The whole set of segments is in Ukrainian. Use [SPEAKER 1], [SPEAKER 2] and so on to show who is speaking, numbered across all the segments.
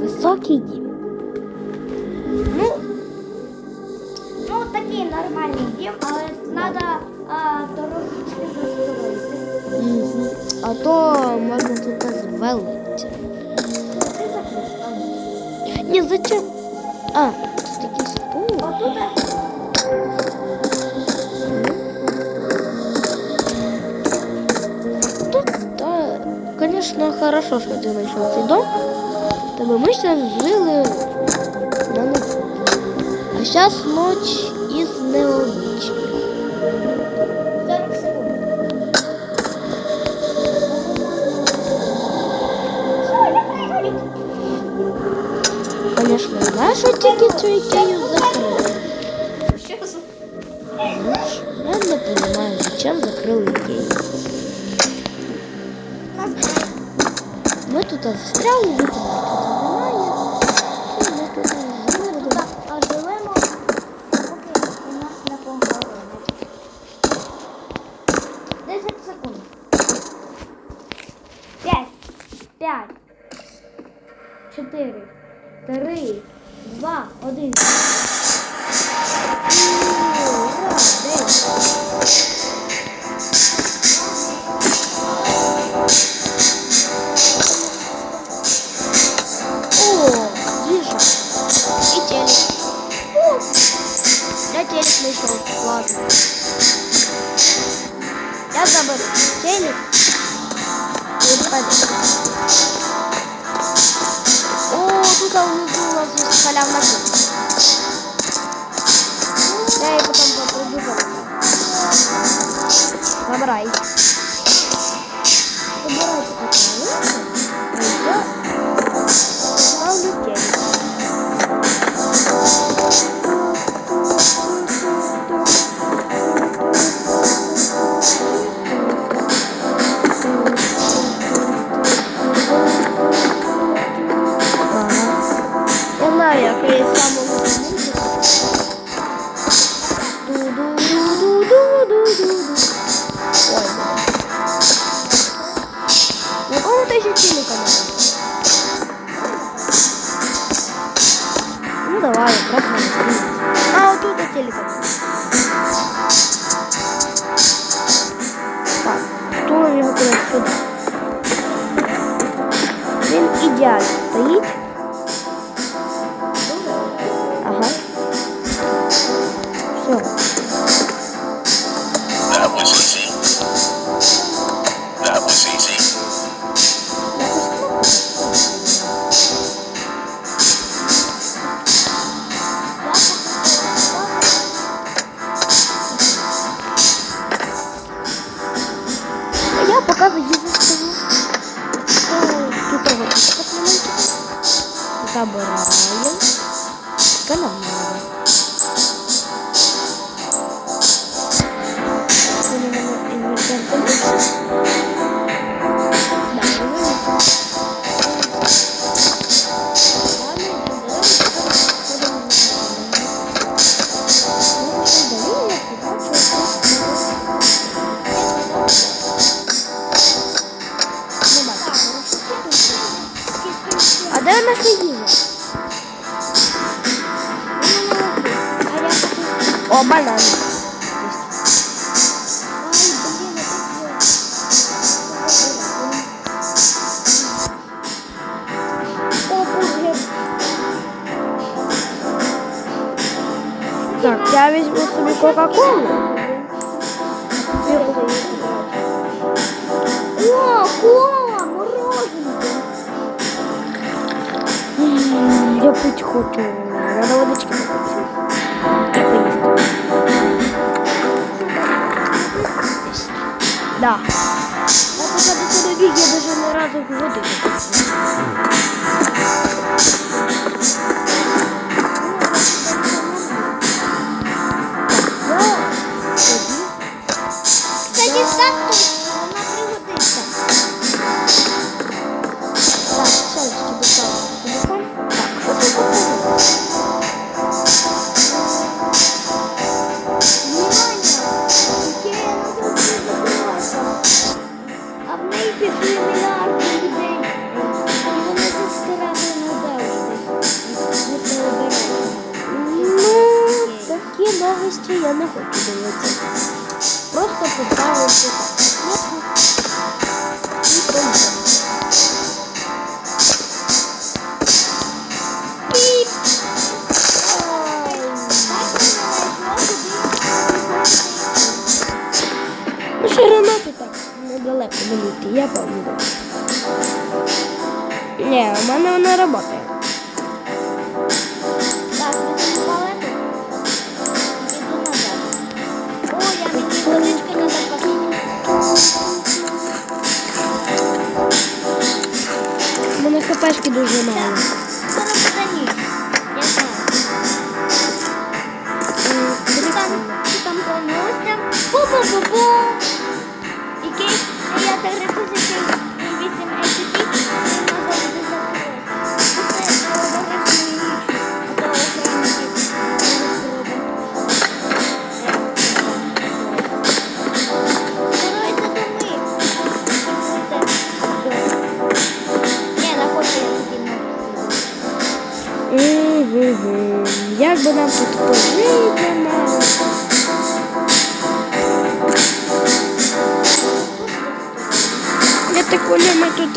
[SPEAKER 1] Високий дім.
[SPEAKER 2] Ну, ну такий нормальний дім, але треба трошечки застроїти.
[SPEAKER 1] Угу. А то можна тут звалити.
[SPEAKER 2] Ти закрив. а.
[SPEAKER 1] Ні, зачем? А, тут такий стул.
[SPEAKER 2] Отут
[SPEAKER 1] Тут, да, конечно, хорошо, що ти знайшов цей дом. Тобто ми ще жили на ночь. А зараз ночь.
[SPEAKER 2] 40 секунд.
[SPEAKER 1] Конечно, нашу тільки цю ікею закрили.
[SPEAKER 2] Що за-
[SPEAKER 1] Я не понимаю, зачем закрили ікею.
[SPEAKER 2] Нас
[SPEAKER 1] Ми тут застряли, я телек знайшов. Ладно. Я заберу телек. І пойду. О, тут внизу у нас есть халявна кухня. Я її потім попробую. Забирай. Забираємо. Канамара. Так, я візьму собі Кока-Колу.
[SPEAKER 2] О, кола, мороженое.
[SPEAKER 1] М, Я пить хочу. Надо водички попити. І поїсти. Да. Я поки до тебе біг, я даже ні разу в води не пила. мене хпшки дуже мало.
[SPEAKER 2] Бу-бу-бу-бу! Який я так
[SPEAKER 1] репозитив.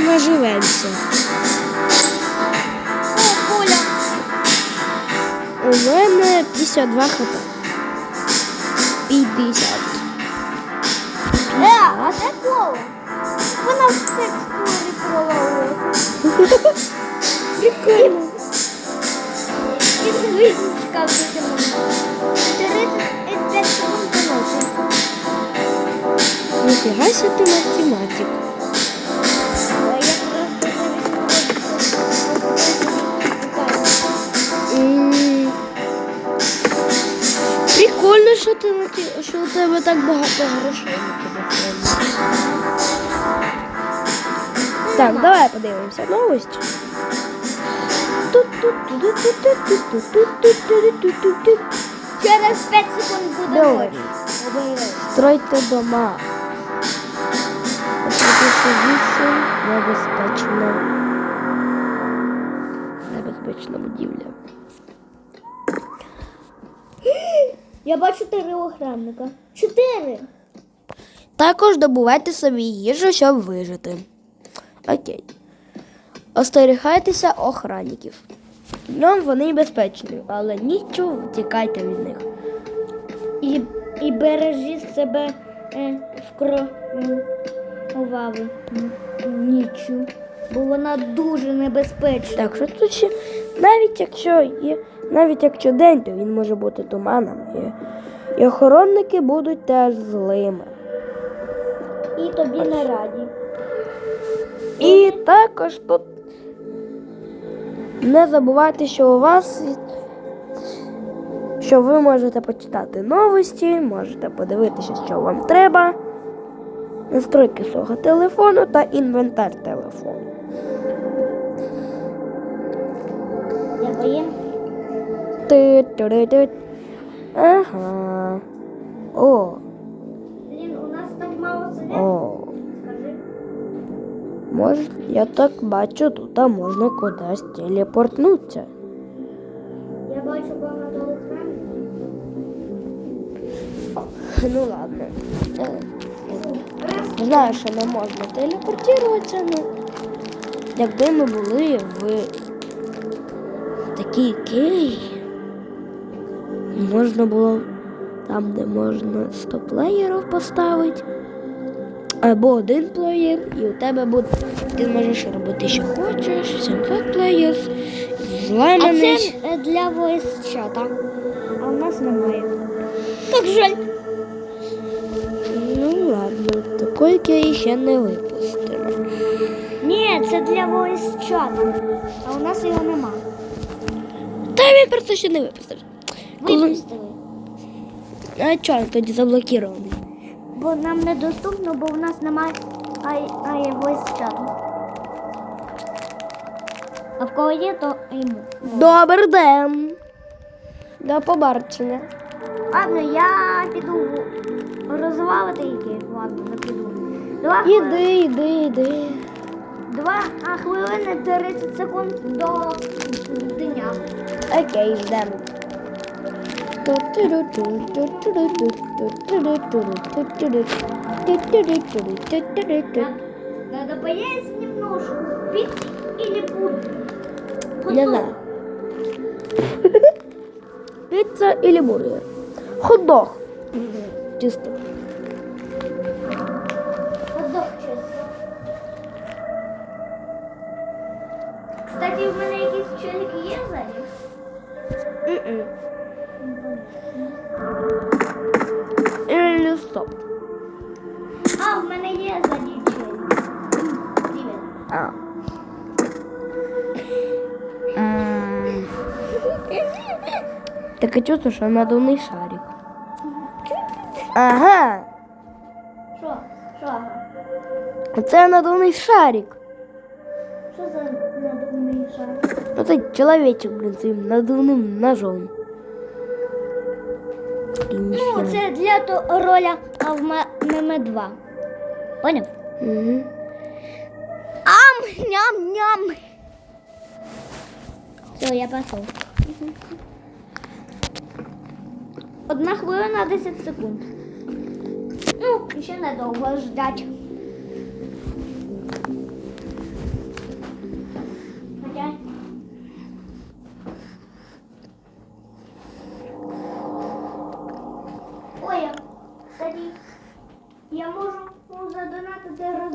[SPEAKER 1] Ми тут.
[SPEAKER 2] О, Коля!
[SPEAKER 1] У мене 52 хп. 50.
[SPEAKER 2] Е, а де Кола? Вона в текстурі провалилася.
[SPEAKER 1] Прикольно.
[SPEAKER 2] Він вичка витягнув. 35 секунд до ночі.
[SPEAKER 1] Ніфіга ти математик. що ти на ті, що у тебе так багато грошей на телефоні. Так, давай подивимося новості.
[SPEAKER 2] Через 5 секунд буде ночі.
[SPEAKER 1] Стройте дома. Небезпечна. Небезпечна будівля.
[SPEAKER 2] Я бачу три охранника. Чотири.
[SPEAKER 1] Також добувайте собі їжу, щоб вижити. Окей. Остерігайтеся охранників. Днем вони безпечні, але нічого втікайте від них.
[SPEAKER 2] І, і бережи себе е, в кроваві нічю. Бо вона дуже небезпечна.
[SPEAKER 1] Так, що тут ще, навіть якщо є, навіть якщо день, то він може бути туманом. І, і охоронники будуть теж злими.
[SPEAKER 2] І тобі не раді.
[SPEAKER 1] І також тут не забувайте, що у вас що ви можете почитати новості, можете подивитися, що вам треба. Настройки свого телефону та інвентар телефону. Ага. О,
[SPEAKER 2] Блін, у нас так мало світу.
[SPEAKER 1] о.
[SPEAKER 2] Скажи.
[SPEAKER 1] Може, я так бачу, тут можна кудись телепортнутися.
[SPEAKER 2] Я бачу багато охранників.
[SPEAKER 1] Ну ладно. Е, Знаю, що не можна телепортуватися, ну якби ми були в такій Києві, можна було там, де можна 100 плеєрів поставити, або один плеєр, і у тебе буде. Ти зможеш робити, що хочеш, 75 плеєр,
[SPEAKER 2] А це е, для voice чата. А у нас немає. Так жаль.
[SPEAKER 1] Ну ладно, такої Києві ще не випустимо.
[SPEAKER 2] Ні, це для voice чату. А у нас його нема.
[SPEAKER 1] Та він просто ще не випустив. Коли-
[SPEAKER 2] Випустили.
[SPEAKER 1] А чого тоді заблокірований?
[SPEAKER 2] Бо нам недоступно, бо в нас немає ай, ай voice чату. А в кого є, то йому.
[SPEAKER 1] Добрий день. До побачення.
[SPEAKER 2] Ладно, я піду розвалити які. Ладно, не піду. Два, хвили-
[SPEAKER 1] Іди, іди, іди.
[SPEAKER 2] два а, хвилини 30 секунд до дня.
[SPEAKER 1] Окей, ждемо.
[SPEAKER 2] Надо поесть немножко. пить или бургер?
[SPEAKER 1] Не знаю. Пицца или бургер? Хот-дог. Чисто. Таке чувство, що надувний шарик. Ага.
[SPEAKER 2] Що? Що? ага?
[SPEAKER 1] Це надувний шарик.
[SPEAKER 2] Що за надувний шар?
[SPEAKER 1] Оце чоловічок, блін, цим надувним ножом.
[SPEAKER 2] Ну, це для роля в меме 2. Поняв?
[SPEAKER 1] Мгм.
[SPEAKER 2] Ам, ням, ням. Все, я пошел. Одна хвилина 10 секунд. Ну, ще недовго ждать.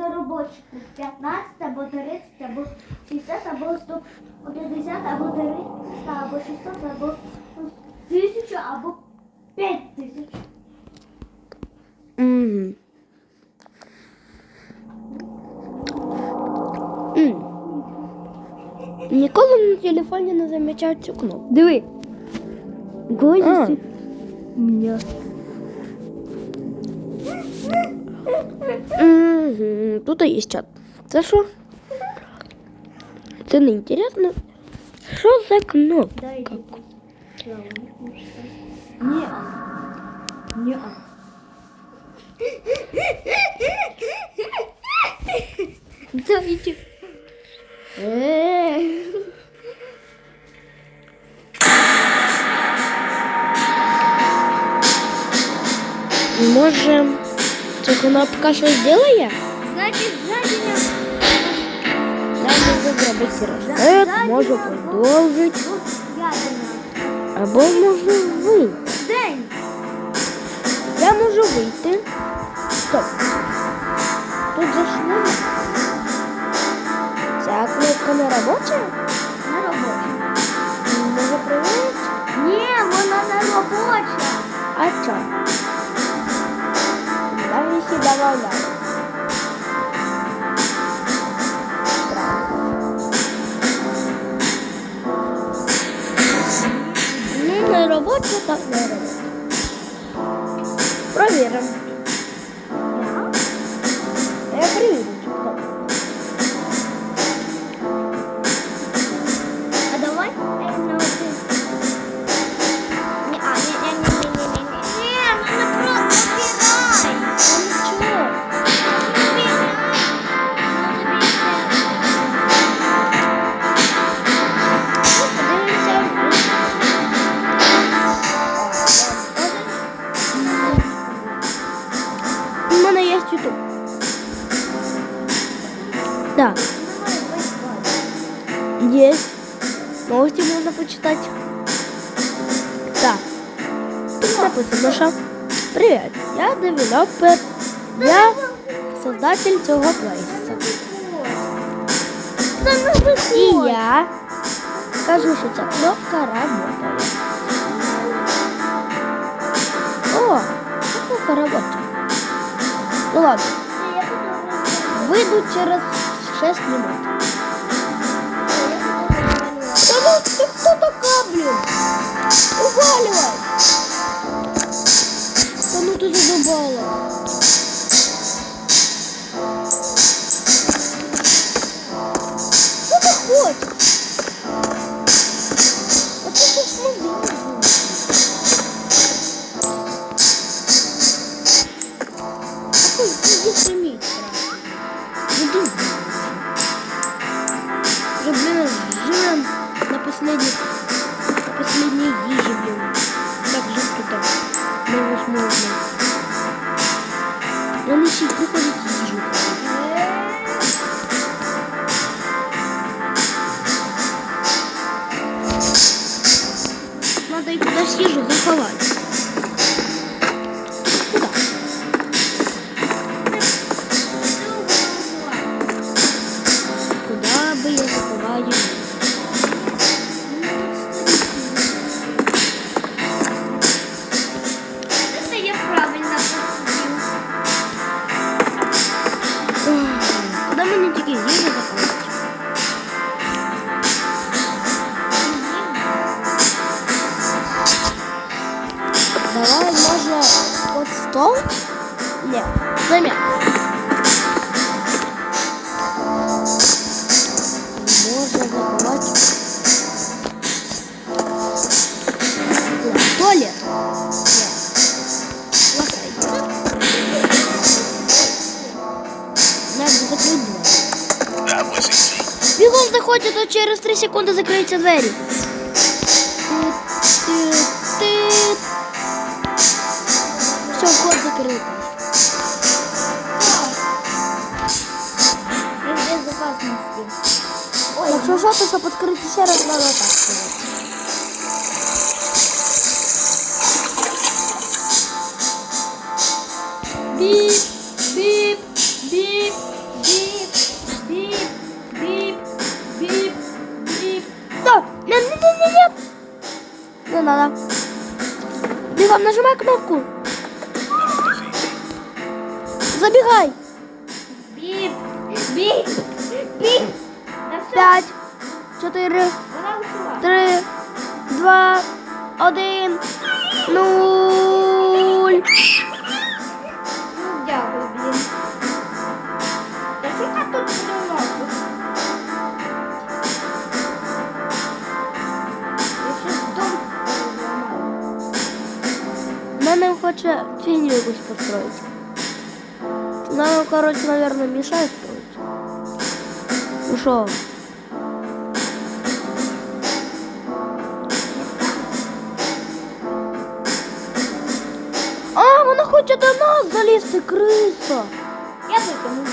[SPEAKER 2] За робочих 15 або 30, або 60, або 150, або 300, або 600, або 1000, або 5000.
[SPEAKER 1] Мгм. М. Ніколи на телефоні не замічав цю кнопку.
[SPEAKER 2] Диви.
[SPEAKER 1] Гості.
[SPEAKER 2] Меня.
[SPEAKER 1] Мгм. Тут є чат. Це що? Це не інтересно. Що за кнопка?
[SPEAKER 2] Дай Не.
[SPEAKER 1] Ця кнопка щось ділає?
[SPEAKER 2] Значит, сзади меня...
[SPEAKER 1] Я можу зробити ресет, можу продовжити, або можу вийти.
[SPEAKER 2] День.
[SPEAKER 1] Я можу вийти. Стоп. Тут нема. Ця кнопка не робоча?
[SPEAKER 2] На роботі.
[SPEAKER 1] Може проводити?
[SPEAKER 2] Ні, вона не робоча.
[SPEAKER 1] А що? Даже якщо добавляю. Ну, не робоча, так не написано, що Привіт, я девелопер. Я создатель цього плейса. І я кажу, що ця кнопка работає. О, ця кнопка работає. Ну ладно, вийду через 6 минут. Та ну ти хто така, блін? Уваливай! тут задубало. Что ты хочешь? Вот ты сейчас не вижу. Какой ты здесь иметь, правда? Не думай. Блин, живем на последних 싶었어요. через 3 секунди закриються двері. Все, вход закритий.
[SPEAKER 2] В безопасности. Ой,
[SPEAKER 1] Якщо що, то щоб ще раз, треба так. Построить. Нам, короче, наверное, мешает строить. Ну що? А, вона хоче до нас залізти, криса.
[SPEAKER 2] Я викину.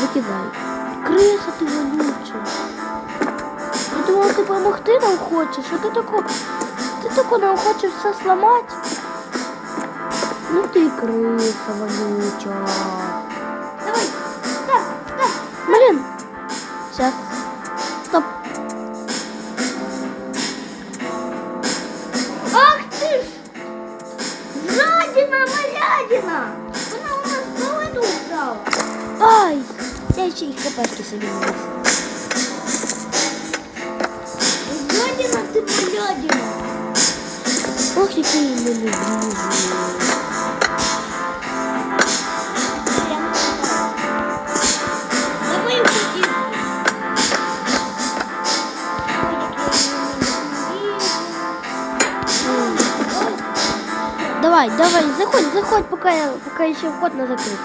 [SPEAKER 1] Викидай. Криса ти вонюча. Я думала, ти допомогти нам хочеш, а ти тако. Ти тако нам хочеш все сламати. Ну ти криса вонюча.
[SPEAKER 2] Давай, стоп, стоп.
[SPEAKER 1] Блин. Сейчас. Стоп.
[SPEAKER 2] Ах ти ж! Жадина, малядина! Вона у нас полоту вкрала.
[SPEAKER 1] Ай! Я ще й хпшки собі не несу.
[SPEAKER 2] Жадина ти малядина.
[SPEAKER 1] Ох, який я люблю.
[SPEAKER 2] Давай,
[SPEAKER 1] давай, заходь, заходь, пока я, пока еще вход не закрыт.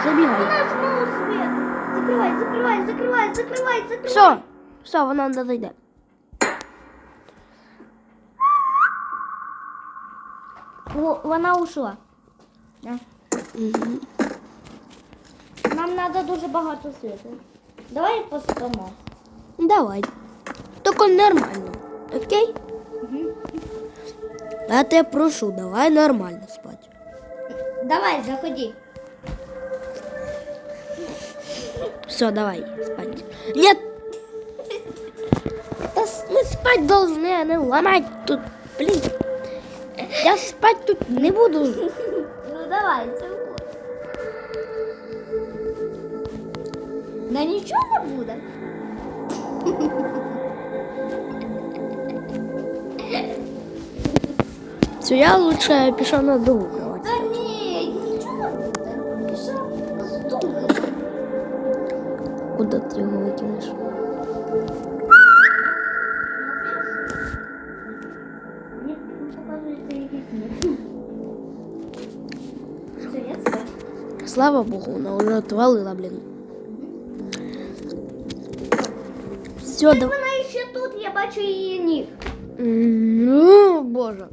[SPEAKER 2] У
[SPEAKER 1] Забігай.
[SPEAKER 2] нас мало света. Закривай, закривай, закривай, закривай, закривай.
[SPEAKER 1] Все, все, вона не зайде.
[SPEAKER 2] Вона ушла. Да.
[SPEAKER 1] Угу.
[SPEAKER 2] Нам треба дуже багато світу. Давай поспимо.
[SPEAKER 1] Давай. Только нормально. Окей? Я тебе прошу, давай нормально спать.
[SPEAKER 2] Давай, заходи.
[SPEAKER 1] Все, давай спать. Нет! Мы спать должны, а не ломать тут. Блин. Я спать тут не буду.
[SPEAKER 2] Ну давай. Да нічого не буде.
[SPEAKER 1] Все, я лучше пишу на кровать.
[SPEAKER 2] Та ні, нічого не буде. Пішов мир. Все, я спать.
[SPEAKER 1] Слава богу, она уже отвалила, блин. Все, да...
[SPEAKER 2] Вона ще тут, я бачу її ніг.
[SPEAKER 1] Ну, боже.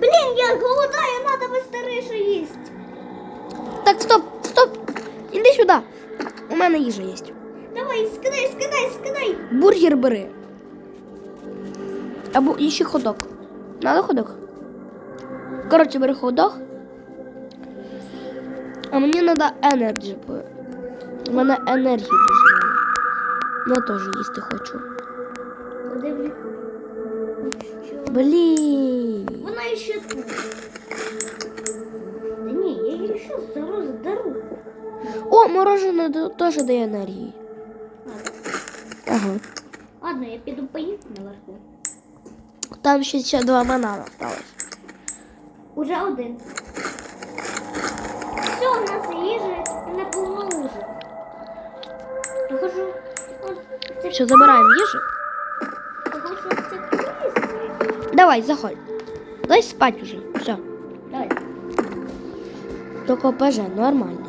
[SPEAKER 2] Блін, я голодаю, треба быстріше їсти.
[SPEAKER 1] Так, стоп, стоп. Іди сюди. У мене їжа є.
[SPEAKER 2] Давай, скидай, скидай, скидай.
[SPEAKER 1] Бургер бери. Або іще ходок. Надо ходок? Коротше, бери ходок. А мені треба енерджі. У мене енергії дуже мало. Я теж їсти хочу. Блін.
[SPEAKER 2] Вона ще тут. Да ні, я що зараз дару.
[SPEAKER 1] О, мороженое теж дає енергії. Ага.
[SPEAKER 2] Ладно, я піду поїм наверху.
[SPEAKER 1] Там ще, ще два банана осталось.
[SPEAKER 2] Уже один. Все, у нас їжа не повно уже. Я хожу. от, Це
[SPEAKER 1] Що, забираємо їжу?
[SPEAKER 2] Того, що це.
[SPEAKER 1] Давай, заходь. Дай спать уже. Все.
[SPEAKER 2] Давай.
[SPEAKER 1] Тільки ПЖ, нормально.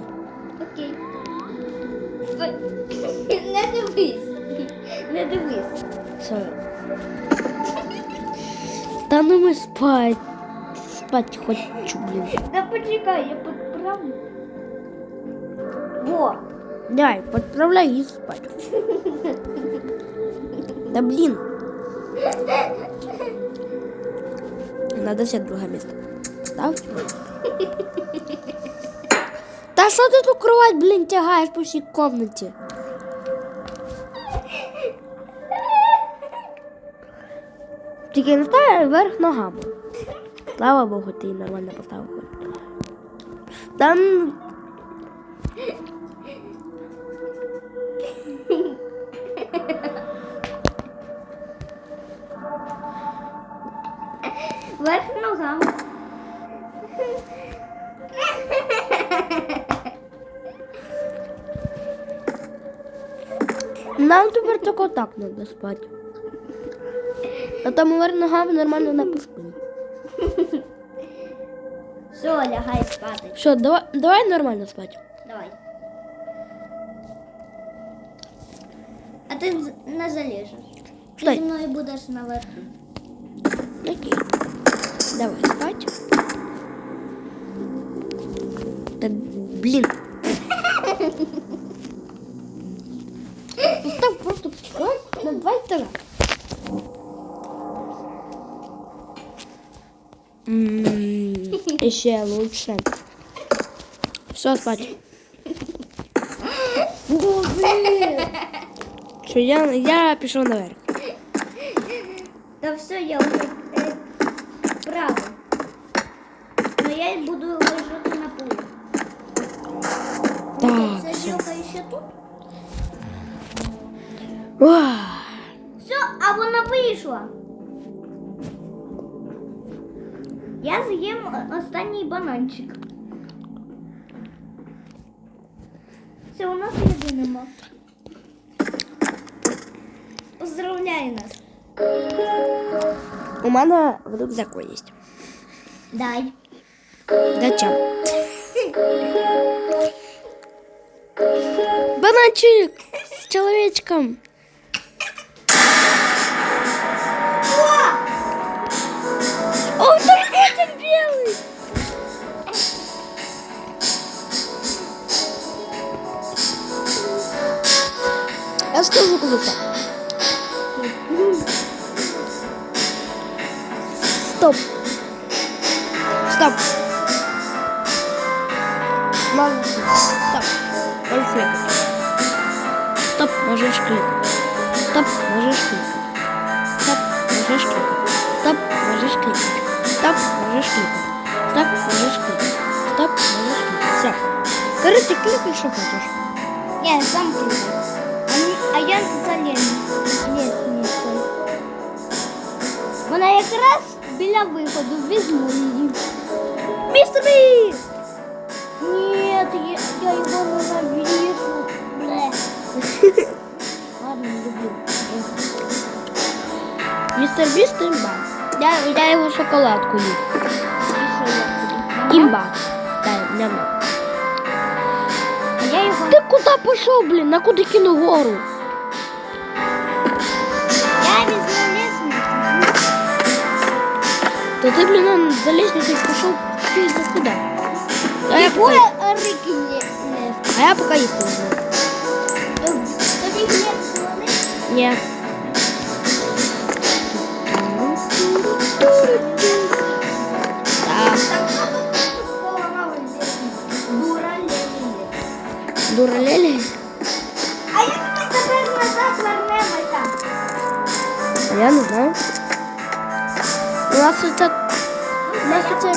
[SPEAKER 2] Окей. Ви- Не дивись. Не дивись.
[SPEAKER 1] Все. Та ну ми спать. Спать хочу, блін.
[SPEAKER 2] Да почекай, я подправлю. Во.
[SPEAKER 1] Давай, подправляй їх спать. Да блін. Взять другое место. Став. Та що ти тут кровать, блін, тягаєш по всій комнаті? Тільки не ставай вверх ногами. Слава Богу, ти нормально поставив. Там Тепер тільки так треба спати. А там вверх ногами нормально не поспимо.
[SPEAKER 2] Все, лягай спати.
[SPEAKER 1] Що, давай, давай нормально спати.
[SPEAKER 2] Давай. А ти не залежиш. Ти
[SPEAKER 1] Стой.
[SPEAKER 2] зі мною будеш наверху.
[SPEAKER 1] Окей. Давай спать. Да, блин. автора. Еще лучше. Все, спать. Что, я, я пишу наверх.
[SPEAKER 2] Да все, я уже э, право. Но я буду лежати на пол
[SPEAKER 1] Так.
[SPEAKER 2] Садилка еще тут?
[SPEAKER 1] Вау
[SPEAKER 2] Все, а вона вийшла. Я з'їм останній бананчик. Все, у нас їди нема. Поздравляю нас.
[SPEAKER 1] У мене в рюкзаку є.
[SPEAKER 2] Дай.
[SPEAKER 1] Зачем? Бананчик с человечком. О, там котик белый. Я скажу куда-то. Стоп. Стоп. Мам, стоп. Можешь кликать. Стоп, можешь кликать. Стоп, можешь кликать. Стоп, можешь кликать. Стоп, можешь кликать. Стоп, можешь кликать. Стоп, можешь кликать. Стоп, можешь кликать. Все. Короче, кликай, что хочешь.
[SPEAKER 2] Ні, сам кликай. А, ні- а я залізу. Лісницею. Вона якраз біля виходу. Візьму її.
[SPEAKER 1] Мистер Бист!
[SPEAKER 2] Ні, я, я його ненавижу. Бле. Ладно, не люблю.
[SPEAKER 1] Мистер Бист имба. Я, я его шоколадку ем.
[SPEAKER 2] І що я буду?
[SPEAKER 1] Имба. Да, ням
[SPEAKER 2] А я його...
[SPEAKER 1] Ты куда пошел, блин? На куда кинул гору?
[SPEAKER 2] Я візьму лісницю.
[SPEAKER 1] Да ты, блин, он залезница пошел фиг знает куда. А я,
[SPEAKER 2] Якої
[SPEAKER 1] пока,
[SPEAKER 2] рики не
[SPEAKER 1] а я пока есть уже.
[SPEAKER 2] Тобі хліб зелений?
[SPEAKER 1] Не. Да,
[SPEAKER 2] Так що тут поламали дура лені.
[SPEAKER 1] дуралели.
[SPEAKER 2] А як ми тепер назад вернемося?
[SPEAKER 1] А я не знаю. У нас это... У нас это...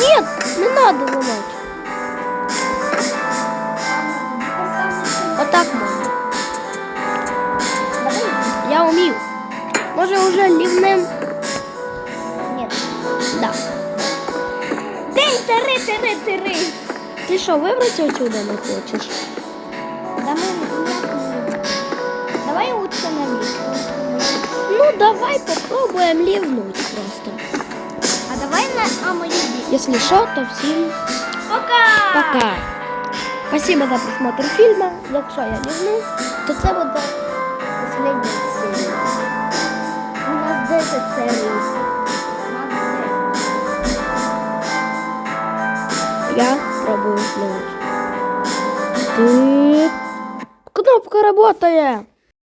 [SPEAKER 1] Нет, не надо ломать. Вот так можно. Ливнем?
[SPEAKER 2] Нет.
[SPEAKER 1] Да.
[SPEAKER 2] День три, три, три.
[SPEAKER 1] Ти що, вибрати отсюда не хочеш?
[SPEAKER 2] Да ми Давай лучше на.
[SPEAKER 1] Ну, давай попробуем ливнуть просто.
[SPEAKER 2] А давай на а.
[SPEAKER 1] Если что, то всем
[SPEAKER 2] Пока!
[SPEAKER 1] пока. Спасибо за просмотр фильма. Якщо я ливну, то це
[SPEAKER 2] серія. У Перше це.
[SPEAKER 1] Я пробую сделать. Ты... Кнопка работает!